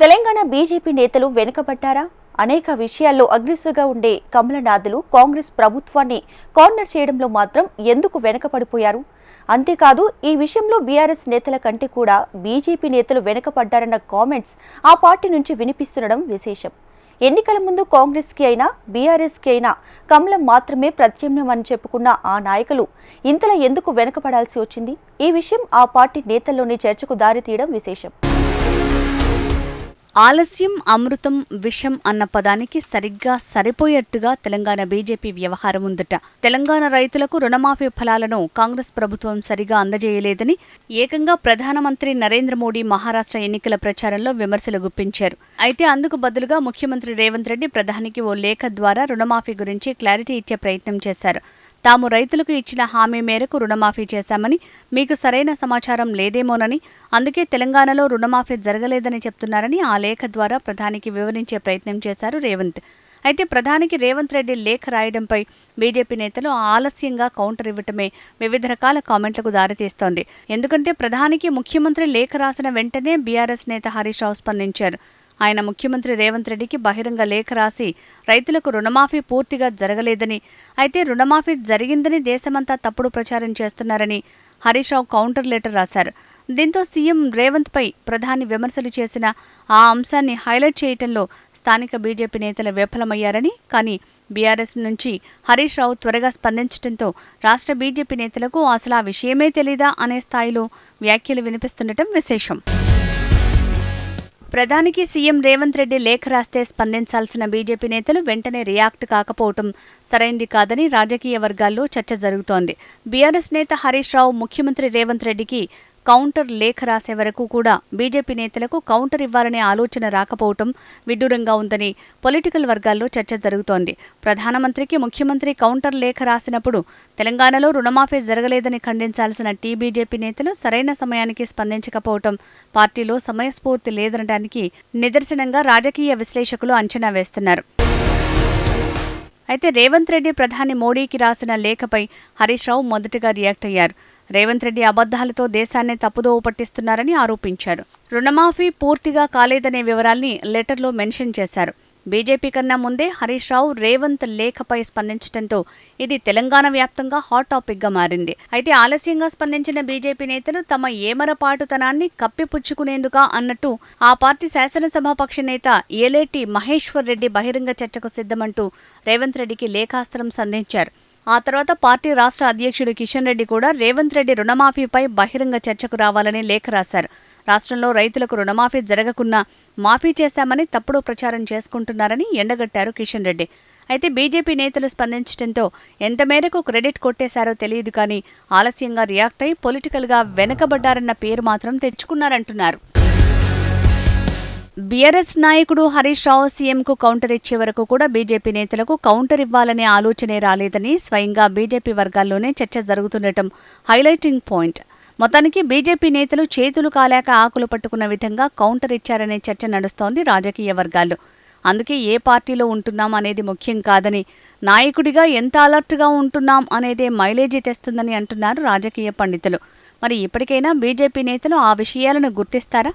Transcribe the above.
Telangana BJP నేతలు వెనుకబడ్డారా? అనేక విషయాల్లో అగ్రెసివ్గా ఉండే కమలనాథులు కాంగ్రెస్ ప్రభుత్వాన్ని కార్నర్ చేయడంలో మాత్రం ఎందుకు వెనకపడిపోయారు అంతేకాదు ఈ విషయంలో బీఆర్ఎస్ నేతల కంటే కూడా బీజేపీ నేతలు వెనుకపడ్డారన్న కామెంట్స్ ఆ పార్టీ నుంచి వినిపిస్తుండడం విశేషం. ఎన్నికల ముందు కాంగ్రెస్కి అయినా బీఆర్ఎస్కి అయినా కమలం మాత్రమే ప్రత్యామ్నమని చెప్పుకున్న ఆ నాయకులు ఇంతలో ఎందుకు వెనుకపడాల్సి వచ్చింది? ఈ విషయం ఆ పార్టీ నేతల్లోని చర్చకు దారితీయడం విశేషం. ఆలస్యం అమృతం విషం అన్న పదానికి సరిగ్గా సరిపోయేట్టుగా తెలంగాణ బీజేపీ వ్యవహారం ఉందట. తెలంగాణ రైతులకు రుణమాఫీ ఫలాలను కాంగ్రెస్ ప్రభుత్వం సరిగా అందజేయలేదని ఏకంగా ప్రధానమంత్రి నరేంద్ర మోడీ మహారాష్ట్ర ఎన్నికల ప్రచారంలో విమర్శలు గుప్పించారు. అయితే అందుకు బదులుగా ముఖ్యమంత్రి రేవంత్ రెడ్డి ప్రధానికి ఓ లేఖ ద్వారా రుణమాఫీ గురించి క్లారిటీ ఇచ్చే ప్రయత్నం చేశారు. తాము రైతులకు ఇచ్చిన హామీ మేరకు రుణమాఫీ చేశామని మీకు సరైన సమాచారం లేదేమోనని అందుకే తెలంగాణలో రుణమాఫీ జరగలేదని చెప్తున్నారని ఆ లేఖ ద్వారా ప్రధానికి వివరించే ప్రయత్నం చేశారు రేవంత్. అయితే ప్రధానికి రేవంత్ రెడ్డి లేఖ రాయడంపై బీజేపీ నేతలు ఆలస్యంగా కౌంటర్ ఇవ్వటమే వివిధ రకాల కామెంట్లకు దారితీస్తోంది. ఎందుకంటే ప్రధానికి ముఖ్యమంత్రి లేఖ రాసిన వెంటనే బీఆర్ఎస్ నేత హరీష్ రావు స్పందించారు. ఆయన ముఖ్యమంత్రి రేవంత్ రెడ్డికి బహిరంగ లేఖ రాసి రైతులకు రుణమాఫీ పూర్తిగా జరగలేదని అయితే రుణమాఫీ జరిగిందని దేశమంతా తప్పుడు ప్రచారం చేస్తున్నారని హరీష్ రావు కౌంటర్ లెటర్ రాశారు. దీంతో సీఎం రేవంత్ పై ప్రధాని విమర్శలు చేసిన ఆ అంశాన్ని హైలైట్ చేయటంలో స్థానిక బీజేపీ నేతలు విఫలమయ్యారని కానీ బీఆర్ఎస్ నుంచి హరీష్ రావు త్వరగా స్పందించడంతో రాష్ట్ర బీజేపీ నేతలకు అసలు ఆ విషయమే తెలీదా అనే స్థాయిలో వ్యాఖ్యలు వినిపిస్తుండటం విశేషం. ప్రధానికి సీఎం రేవంత్ రెడ్డి లేఖ రాస్తే స్పందించాల్సిన బీజేపీ నేతలు వెంటనే రియాక్ట్ కాకపోవటం సరైంది కాదని రాజకీయ వర్గాల్లో చర్చ జరుగుతోంది. బీఆర్ఎస్ నేత హరీష్ రావు ముఖ్యమంత్రి రేవంత్ రెడ్డికి కౌంటర్ లేఖ రాసే వరకు కూడా బీజేపీ నేతలకు కౌంటర్ ఇవ్వాలనే ఆలోచన రాకపోవటం విడ్డూరంగా ఉందని పొలిటికల్ వర్గాల్లో చర్చ జరుగుతోంది. ప్రధానమంత్రికి ముఖ్యమంత్రి కౌంటర్ లేఖ రాసినప్పుడు తెలంగాణలో రుణమాఫీ జరగలేదని ఖండించాల్సిన టీబీజేపీ నేతలు సరైన సమయానికి స్పందించకపోవటం పార్టీలో సమయస్ఫూర్తి లేదనడానికి నిదర్శనంగా రాజకీయ విశ్లేషకులు అంచనా వేస్తున్నారు. అయితే రేవంత్ రెడ్డి ప్రధాని మోడీకి రాసిన లేఖపై హరీష్ రావు మొదటగా రియాక్ట్ అయ్యారు. రేవంత్ రెడ్డి అబద్ధాలతో దేశాన్ని తప్పుదోవ పట్టిస్తున్నారని ఆరోపించారు. రుణమాఫీ పూర్తిగా కాలేదనే వివరాల్ని లెటర్లో మెన్షన్ చేశారు. బీజేపీ కన్నా ముందే హరీష్ రావు రేవంత్ లేఖపై స్పందించడంతో ఇది తెలంగాణ వ్యాప్తంగా హాట్ టాపిక్గా మారింది. అయితే ఆలస్యంగా స్పందించిన బీజేపీ నేతలు తమ ఏమరపాటుతనాన్ని కప్పిపుచ్చుకునేందుకా అన్నట్టు ఆ పార్టీ శాసనసభాపక్ష నేత ఏలేటి మహేశ్వర్ రెడ్డి బహిరంగ చర్చకు సిద్ధమంటూ రేవంత్ రెడ్డికి లేఖాస్త్రం సంధించారు. ఆ తర్వాత పార్టీ రాష్ట్ర అధ్యక్షుడు కిషన్ రెడ్డి కూడా రేవంత్ రెడ్డి రుణమాఫీపై బహిరంగ చర్చకు రావాలని లేఖ రాశారు. రాష్ట్రంలో రైతులకు రుణమాఫీ జరగకున్నా మాఫీ చేశామని తప్పుడు ప్రచారం చేసుకుంటున్నారని ఎండగట్టారు కిషన్ రెడ్డి. అయితే బీజేపీ నేతలు స్పందించడంతో ఎంత మేరకు క్రెడిట్ కొట్టేశారో తెలియదు కానీ ఆలస్యంగా రియాక్ట్ అయి పొలిటికల్గా వెనకబడ్డారన్న పేరు మాత్రం తెచ్చుకున్నారంటున్నారు. బీఆర్ఎస్ నాయకుడు హరీష్ రావు సీఎంకు కౌంటర్ ఇచ్చే వరకు కూడా బీజేపీ నేతలకు కౌంటర్ ఇవ్వాలనే ఆలోచనే రాలేదని స్వయంగా బీజేపీ వర్గాల్లోనే చర్చ జరుగుతుండటం హైలైటింగ్ పాయింట్. మొత్తానికి బీజేపీ నేతలు చేతులు కాలేక ఆకులు పట్టుకున్న విధంగా కౌంటర్ ఇచ్చారనే చర్చ నడుస్తోంది రాజకీయ వర్గాల్లో. అందుకే ఏ పార్టీలో ఉంటున్నాం అనేది ముఖ్యం కాదని నాయకుడిగా ఎంత అలర్ట్గా ఉంటున్నాం అనేదే మైలేజీ తెస్తుందని అంటున్నారు రాజకీయ పండితులు. మరి ఇప్పటికైనా బీజేపీ నేతలు ఆ విషయాలను గుర్తిస్తారా?